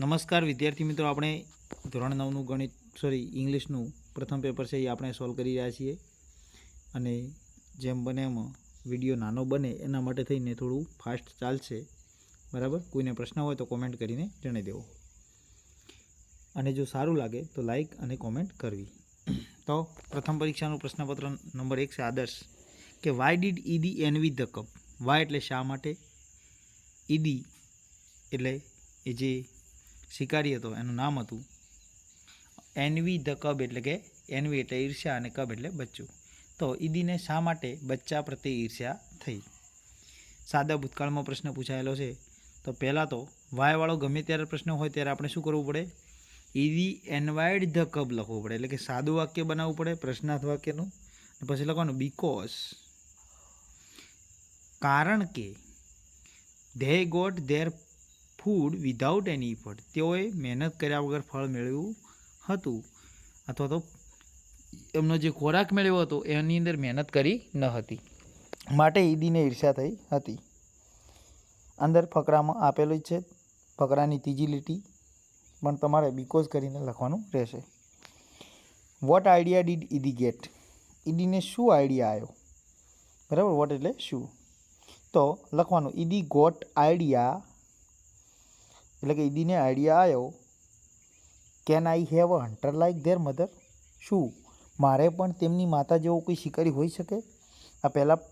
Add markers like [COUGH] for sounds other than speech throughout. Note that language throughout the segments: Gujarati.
નમસ્કાર વિદ્યાર્થી મિત્રો, આપણે ધોરણ નવનું ગણિત સોરી ઇંગ્લિશનું પ્રથમ પેપર છે એ આપણે સોલ્વ કરી રહ્યા છીએ. અને જેમ બને એમ વીડિયો નાનો બને, એના માટે થઈને થોડું ફાસ્ટ ચાલશે. બરાબર? કોઈને પ્રશ્ન હોય તો કોમેન્ટ કરીને જણાવી દેવો. અને જો સારું લાગે તો લાઈક અને કોમેન્ટ કરવી. તો પ્રથમ પરીક્ષાનું પ્રશ્નપત્ર નંબર એક છે આદર્શ. કે why did Idi envy the cup why એટલે શા માટે? ઈદી એટલે એ જે શિકારી હતો, એનું નામ હતું એનવી ધ કબ એટલે કે એનવી એટલે ઈર્ષ્યા અને કબ એટલે બચ્ચું. તો ઈદીને શા માટે બચ્ચા પ્રત્યે ઈર્ષ્યા થઈ? સાદા ભૂતકાળમાં પ્રશ્ન પૂછાયેલો છે. તો પહેલાં તો વાયવાળો ગમે ત્યારે પ્રશ્ન હોય ત્યારે આપણે શું કરવું પડે? ઈદી એન્વાઇડ ધ કબ લખવું પડે. એટલે કે સાદું વાક્ય બનાવવું પડે, પ્રશ્નાર્થ વાક્યનું. પછી લખવાનું બીકોઝ કારણ કે they got their food without any effort તેઓએ મહેનત કર્યા વગર ફળ મેળવ્યું હતું અથવા તો એમનો જે ખોરાક મેળવ્યો હતો એની અંદર મહેનત કરી ન હતી. માટે ઈદીને ઈર્ષા થઈ હતી. અંદર ફકરામાં આપેલું જ છે, ફકરાની ત્રીજી લીટી પણ તમારે બીકોઝ કરીને લખવાનું રહેશે. What idea did Idi get ઈડીને શું આઈડિયા આવ્યો બરાબર વોટ એટલે શું? તો લખવાનું ઈદી ગોટ આઈડિયા એટલે કે ઈદીને આઈડિયા આવ્યો can I have a hunter like their mother શું? મારે પણ તેમની માતા જેવો કોઈ શિકારી હોઈ શકે? આ પહેલાં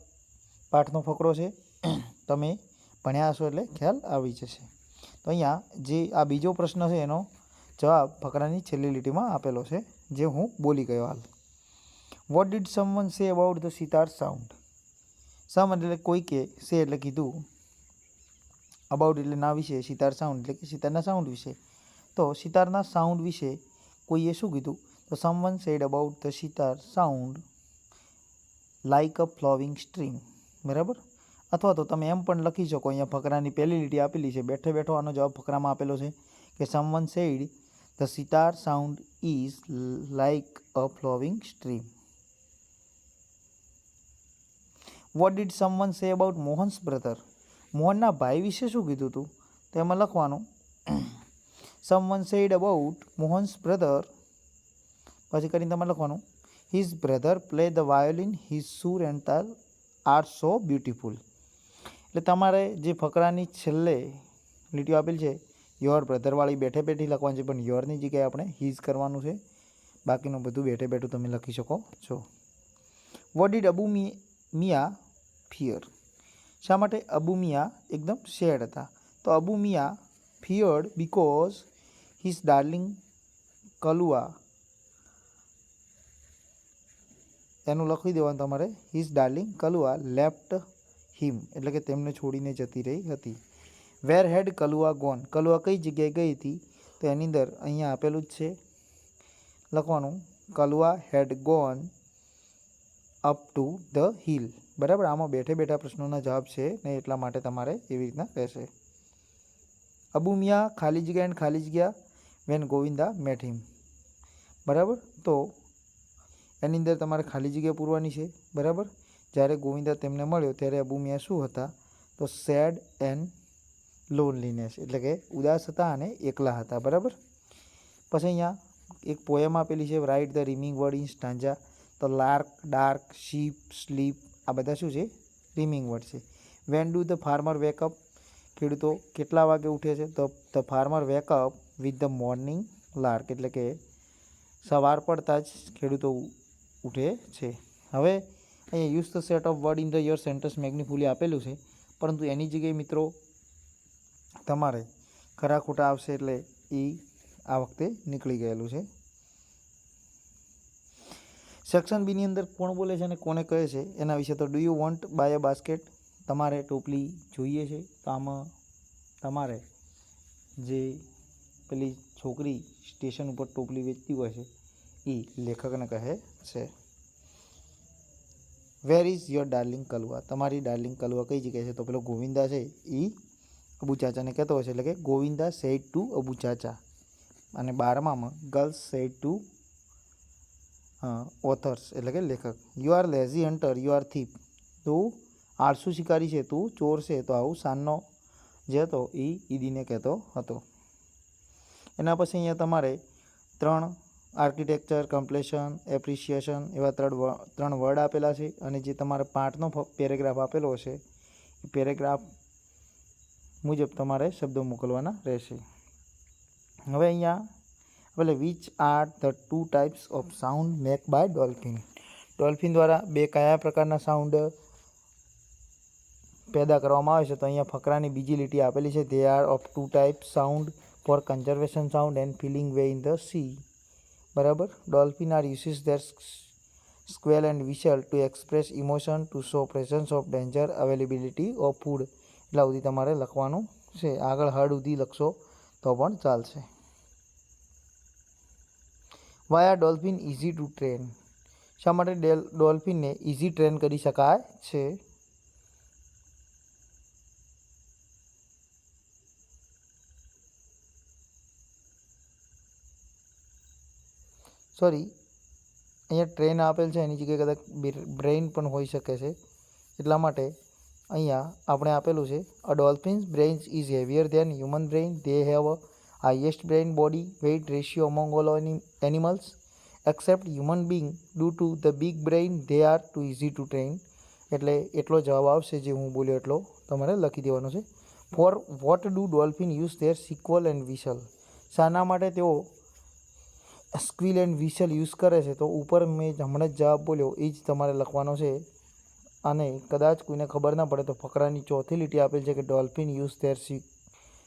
પાઠનો ફકરો છે. [CLEARS THROAT] તમે ભણ્યા હશો એટલે ખ્યાલ આવી જશે. તો અહીંયા જે આ બીજો પ્રશ્ન છે એનો જવાબ ફકરાની છેલ્લી લીટીમાં આપેલો છે, જે હું બોલી ગયો હાલ. What did someone say about the sitar sound some એટલે કોઈ કે સે એટલે કીધું અબાઉટ એટલે ના વિશે, સિતાર સાઉન્ડ એટલે કે સિતારના સાઉન્ડ વિશે. તો સિતારના સાઉન્ડ વિશે કોઈએ શું કીધું? તો someone said about the sitar sound like a flowing stream બરાબર? અથવા તો તમે એમ પણ લખી શકો, અહીંયા ફકરાની પહેલી લીટી આપેલી છે. બેઠે બેઠો આનો જવાબ ફકરામાં આપેલો છે કે someone said the sitar sound is like a flowing stream what did someone say about Mohan's brother મોહનના ભાઈ વિશે શું કીધું હતું તેમાં લખવાનું someone said about Mohan's brother પછી કરીને તમારે લખવાનું his brother play the violin his sur and taal are so beautiful એટલે તમારે જે ફકરાની છેલ્લે લીટીઓ આપેલ છે યોર બ્રધરવાળી બેઠે બેઠી લખવાની છે, પણ યોરની જગ્યાએ આપણે હિઝ કરવાનું છે. બાકીનું બધું બેઠે બેઠું તમે લખી શકો છો. વોટ ડીડ અબુ મી મિયા ફિયર શા માટે અબુ મિયા એકદમ સેડ હતા? તો Abu Mian feared because his darling Kalua. એનું લખી દેવાનું તમારે, his darling Kalua left him, એટલે કે તેમને છોડીને જતી રહી હતી. વેર હેડ કલુઆ ગોન? કલુઆ કઈ જગ્યાએ ગઈ હતી? તો એની અંદર અહીંયા આપેલું જ છે. લખવાનું, Kalua had gone up to the hill. બરાબર? આમાં બેઠે બેઠા પ્રશ્નોના જવાબ છે ને એટલા માટે તમારે એવી રીતના રહેશે. અબુ મિયા, ખાલી જગ્યા એન્ડ ખાલી જગ્યા, વેન ગોવિંદા મેટ હિમ. બરાબર? તો એની અંદર તમારે ખાલી જગ્યા પૂરવાની છે. બરાબર? જ્યારે ગોવિંદા તેમને મળ્યો ત્યારે અબુ મિયા શું હતા? તો સેડ એન્ડ લોનલીનેસ, એટલે કે ઉદાસ હતા અને એકલા હતા. બરાબર? પછી અહીંયા એક પોયમ આપેલી છે write the rhyming word in stanza તો લાર્ક, ડાર્ક, શીપ, સ્લીપ આ બધા શું છે? રીમિંગ વર્ડ છે. When do the farmer wake up ખેડૂતો કેટલા વાગે ઉઠે છે? તો the farmer wake up with the morning lark એટલે કે સવાર પડતા જ ખેડૂતો ઉઠે છે. હવે અહીંયા use the set of word in the your sentence meaningfully આપેલું છે. પરંતુ એની જગ્યાએ મિત્રો તમારે ખરા ખોટા આવશે એટલે એ આ વખતે નીકળી ગયેલું છે. સેક્શન બીની અંદર કોણ બોલે છે અને કોને કહે છે, એના વિશે તો do you want buy a basket તમારે ટોપલી જોઈએ છે? તો આમાં, તમારે જે પેલી છોકરી સ્ટેશન ઉપર ટોપલી વેચતી હોય છે, એ લેખકને કહે છે. Where is your darling Kalua તમારી ડાર્લિંગ કલવા કઈ જગ્યાએ છે? તો પેલો ગોવિંદા છે એ અબુ ચાચાને કહેતો હોય છે, એટલે કે ગોવિંદા સેડ ટુ અબુ ચાચા અને બારમામાં ગર્લ્સ સેડ ટુ ઓથર્સ એટલે કે લેખક. You are lazy hunter you are thief તું આળસુ શિકારી છે, તું ચોર છે, તો આવું સાનનો જે હતો એ ઈદીને કહેતો હતો. એના પછી અહીંયા તમારે ત્રણ આર્કિટેક્ચર કમ્પ્લેશન એપ્રિસિએશન એવા ત્રણ ત્રણ વર્ડ આપેલા છે અને જે તમારે પાઠનો પેરેગ્રાફ આપેલો છે એ પેરેગ્રાફ મુજબ તમારે શબ્દો મોકલવાના રહેશે. હવે અહીંયા એટલે which are the two types of sound make by dolphin dolphin દ્વારા બે કયા પ્રકારના સાઉન્ડ પેદા કરવામાં આવે છે તો અહીંયા ફકરાની બીજી લીટી આપેલી છે. They are of two type sound for conservation sound and filling way in the sea બરાબર? Dolphin are uses their squeal and whistle to express emotion to show presence of danger availability of food એટલા સુધી તમારે લખવાનું છે. આગળ હળ સુધી લખશો તો પણ ચાલશે. Why are dolphin easy to train શા માટે ડેલ, ડોલ્ફિનને ઇઝી ટ્રેન કરી શકાય છે? સોરી અહીંયા ટ્રેન આપેલ છે, એની જગ્યાએ કદાચ બ્રેઇન પણ હોઈ શકે છે. એટલા માટે અહીંયા આપણે આપેલું છે a dolphins brains is heavier than human brain they have a highest brain body weight ratio among all animals except human being due to the big brain they are too easy to train એટલે એટલો જવાબ આવશે જે હું બોલ્યો એટલો તમારે લખી દેવાનો છે. For what do dolphin use their squeal and whistle શાના માટે તેઓ સ્ક્વિલ એન્ડ વિસલ યુઝ કરે છે. તો ઉપર મેં હમણાં જ જવાબ બોલ્યો, એ જ તમારે લખવાનો છે. અને કદાચ કોઈને ખબર ના પડે તો ફકરાની ચોથી લીટી આપેલ છે કે dolphin use their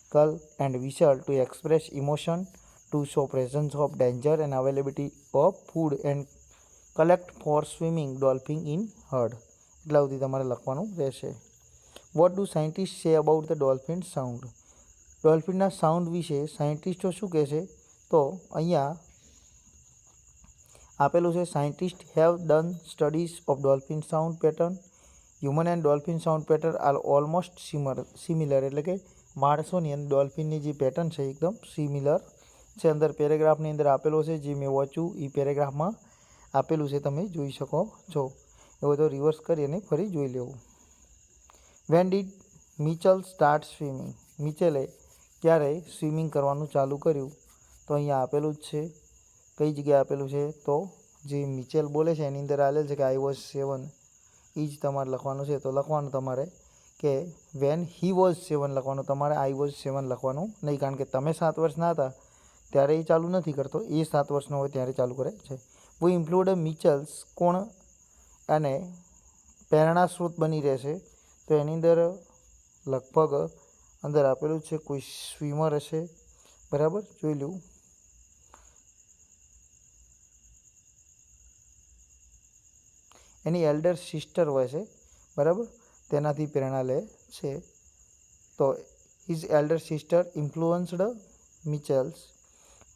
squeal and visual to express emotion to show presence of danger and availability of food and collect for swimming dolphin in herd એટલા સુધી તમારે લખવાનું રહેશે. What do scientist say about the dolphin sound ડોલ્ફિનના sound વિશે સાયન્ટિસ્ટો શું કહે છે તો અહીંયા આપેલું છે scientist have done studies of dolphin sound pattern human and dolphin sound pattern are almost similar similar એટલે કે માણસોની અંદર ડોલ્ફિનની જે પેટર્ન છે એકદમ સિમિલર છે. અંદર પેરેગ્રાફની અંદર આપેલો છે જે મેં વાંચ્યું એ પેરેગ્રાફમાં આપેલું છે તમે જોઈ શકો છો. એ બધો રિવર્સ કરી અને ફરી જોઈ લેવું. When did Michael start swimming મિચેલે ક્યારે સ્વિમિંગ કરવાનું ચાલુ કર્યું? તો અહીંયા આપેલું જ છે. કઈ જગ્યાએ આપેલું છે? તો જે મિચેલ બોલે છે, એની અંદર આવેલ છે કે આઈ વોઝ સેવન એ જ તમારે લખવાનું છે. તો લખવાનું તમારે કે વેન હી વોઝ સેવન લખવાનું, તમારે આઈ વોઝ સેવન લખવાનું નહીં, કારણ કે તમે સાત વર્ષના હતા, ત્યારે એ ચાલુ નથી કરતો. એ સાત વર્ષનો હોય ત્યારે ચાલુ કરે છે. વો ઇન્ક્લુડ મિચલ્સ કોણ અને પ્રેરણા સ્ત્રોત બની રહેશે, તો એની અંદર લગભગ અંદર આપેલું છે, કોઈ સ્વિમર હશે. બરાબર? જોઈ લઉં એની એલ્ડર સિસ્ટર હોય છે. બરાબર? તેનાથી પ્રેરણા લે છે. તો his elder sister influenced Michael's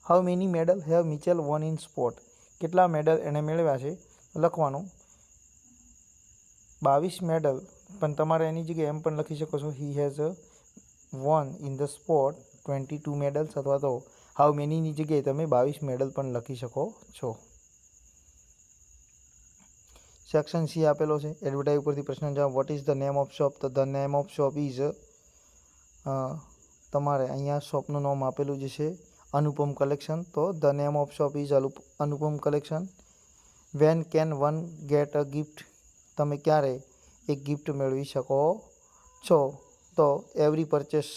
how many medal have Michael won in sport કેટલા મેડલ એણે મેળવ્યા છે? લખવાનું. બાવીસ મેડલ પણ તમારે એની જગ્યાએ એમ પણ લખી શકો છો he has won in the sport twenty two medals અથવા તો હાઉ મેનીની જગ્યાએ તમે બાવીસ મેડલ પણ લખી શકો છો. સેક્શન સી આપેલો છે. એડવર્ટાઇઝ ઉપરથી પ્રશ્ન જવાબ what is the name of shop તો the name of shop is તમારે અહીંયા શોપનું નામ આપેલું જે છે, અનુપમ કલેક્શન તો the name of shop is Anupam collection when can one get a gift તમે ક્યારે એક ગિફ્ટ મેળવી શકો છો? તો એવરી પરચેસ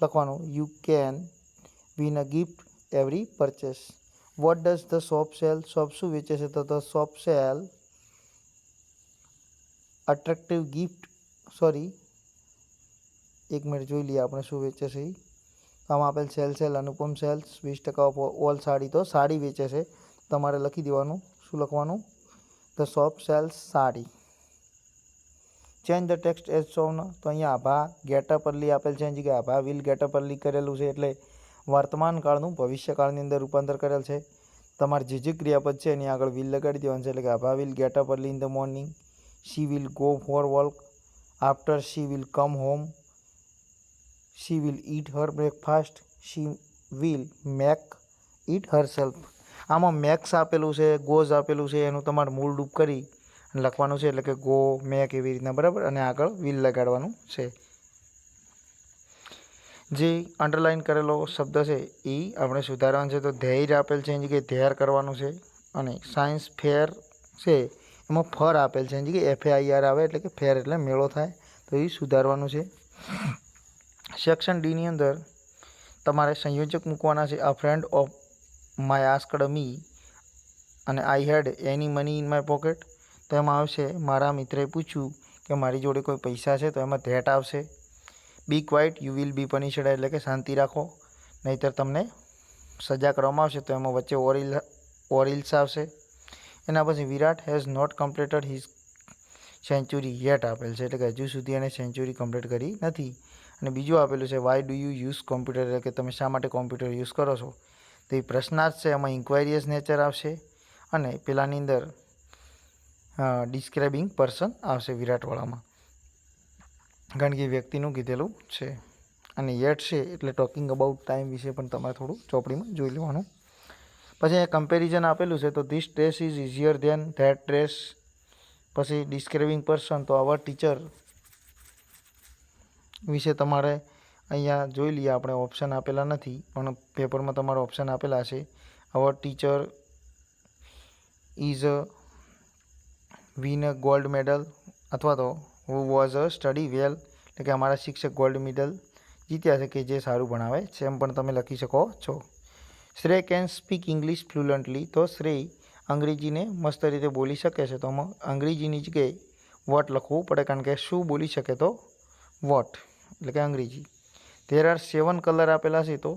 લખવાનું you can win a gift every purchase what does the shop sell shop શું વેચે છે? તો the shop sell attractive gift sorry એક મિનિટ જોઈ લઈએ આપણે શું વેચે છે આમાં આપેલ સેલ સેલ અનુપમ સેલ્સ વીસ ટકા ઓફ ઓલ સાડી. તો સાડી વેચે છે. તમારે લખી દેવાનું. શું લખવાનું? The shop sells sari. Change the text as shown તો અહીંયા આભા ગેટઅપ અર્લી આપેલ છે. એની જગ્યાએ આભા વિલ ગેટઅપ અર્લી કરેલું છે. એટલે વર્તમાન કાળનું ભવિષ્યકાળની અંદર રૂપાંતર કરેલ છે. તમારે જે જે ક્રિયાપદ છે, એની આગળ વિલ લગાડી દેવાનું છે, એટલે કે Abha will get up early in the morning she will go for walk after she will come home she will eat her breakfast she will make it herself આમાં મેક્સ આપેલું છે ગોઝ આપેલું છે, એનું તમારે મૂળ ડૂપ કરી લખવાનું છે, એટલે કે ગો મેક એવી રીતના, બરાબર? અને આગળ વિલ લગાડવાનું છે. જે અંડરલાઇન કરેલો શબ્દ છે એ આપણે સુધારવાનો છે. તો ધૈર્ય આપેલ છે એની જગ્યાએ ધૈર કરવાનું છે અને સાયન્સ ફેર છે, એમાં ફર આપેલ છે એની જગ્યાએ એફએઆઈઆર આવે એટલે કે ફેર એટલે મેળો થાય. તો એ સુધારવાનું છે. સેક્શન ડીની અંદર તમારે સંયોજક મૂકવાના છે આ friend of my asked me અને I had any money in my pocket તો એમાં આવશે, મારા મિત્રે પૂછ્યું કે મારી જોડે કોઈ પૈસા છે? તો એમાં ધેટ આવશે. Be quiet you will be punished એટલે કે શાંતિ રાખો. નહીંતર તમને સજા કરવામાં આવશે તો એમાં વચ્ચે ઓરિલ ઓરિલ્સ આવશે. એના પછી Virat has not completed his century yet આપેલ છે. એટલે કે હજુ સુધી એને સેન્ચુરી કમ્પ્લીટ કરી નથી. અને બીજું આપેલું છે why do you use computer એટલે કે તમે શા માટે કોમ્પ્યુટર યુઝ કરો છો? તો એ પ્રશ્નાર્થ છે, એમાં ઇન્ક્વાયરીઝ નેચર આવશે અને પેલાની અંદર ડિસ્ક્રાઇબિંગ પર્સન આવશે વિરાટવાળામાં. કારણ કે વ્યક્તિનું કીધેલું છે. અને યેટ છે એટલે ટોકિંગ અબાઉટ ટાઈમ વિશે પણ તમારે થોડું ચોપડીમાં જોઈ લેવાનું. પછી અહીંયા કમ્પેરિઝન આપેલું છે, તો this dress is easier than that dress પછી ડિસ્ક્રાઇબિંગ પર્સન તો આવા ટીચર વિશે તમારે અહીંયા જોઈ લઈએ, આપણે ઓપ્શન આપેલા નથી, પણ પેપરમાં તમારે ઓપ્શન આપેલા છે. Our teacher is win a gold medal અથવા તો હુ વોઝ અ સ્ટડી વેલ એટલે કે અમારા શિક્ષક ગોલ્ડ મેડલ જીત્યા છે કે જે સારું ભણાવે છે એમ પણ તમે લખી શકો છો. શ્રેય કેન સ્પીક ઇંગ્લિશ ફ્લુઅન્ટલી તો શ્રેય અંગ્રેજીને મસ્ત રીતે બોલી શકે છે. તો અંગ્રેજીની જગ્યાએ વોટ લખવું પડે કારણ કે શું બોલી શકે તો વોટ એટલે કે અંગ્રેજી. ધેર આર સેવન કલર આપેલા છે તો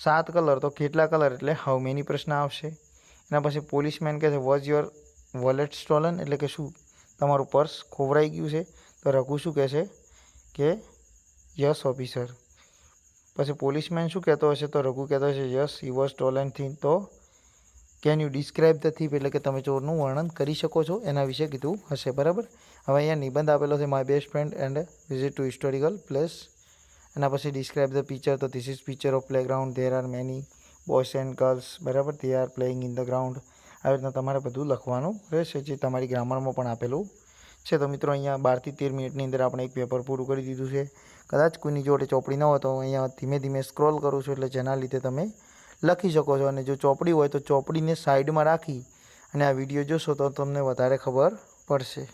સાત કલર તો કેટલા કલર એટલે હાઉ મેની પ્રશ્ન આવશે? એના પછી પોલીસમેન કહે છે વોઝ યોર વોલેટ સ્ટોલન એટલે કે શું? તમારું પર્સ ખોવરાઈ ગયું છે. રઘુ શું કહે છે કે યસ, ઓફિસર. પછી પોલીસમેન શું કહેતો હશે? તો રઘુ કહેતો હશે, યસ હી વોઝ સ્ટોલનથી તો can you describe the thief એટલે કે તમે ચોરનું વર્ણન કરી શકો છો એના વિશે કીધું હશે, બરાબર? હવે અહીંયા નિબંધ આપેલો છે my best friend and visit to historical place એના પછી ડિસ્ક્રાઇબ ધ પિક્ચર તો this is picture of playground there are many boys and girls બરાબર? They are playing in the ground આવી રીતના તમારે બધું લખવાનું રહેશે, જે તમારી ગ્રામરમાં પણ આપેલું છે તો મિત્રો અહીંયા બારથી તેર મિનિટની અંદર આપણે એક પેપર પૂરું કરી દીધું છે. કદાચ કોઈની જોડે ચોપડી ન હોય તો અહીંયા ધીમે ધીમે સ્ક્રોલ કરું છું એટલે જેના લીધે તમે લખી શકો છો. અને જો ચોપડી હોય તો ચોપડીને સાઈડમાં રાખી અને આ વીડિયો જોશો તો તમને વધારે ખબર પડશે.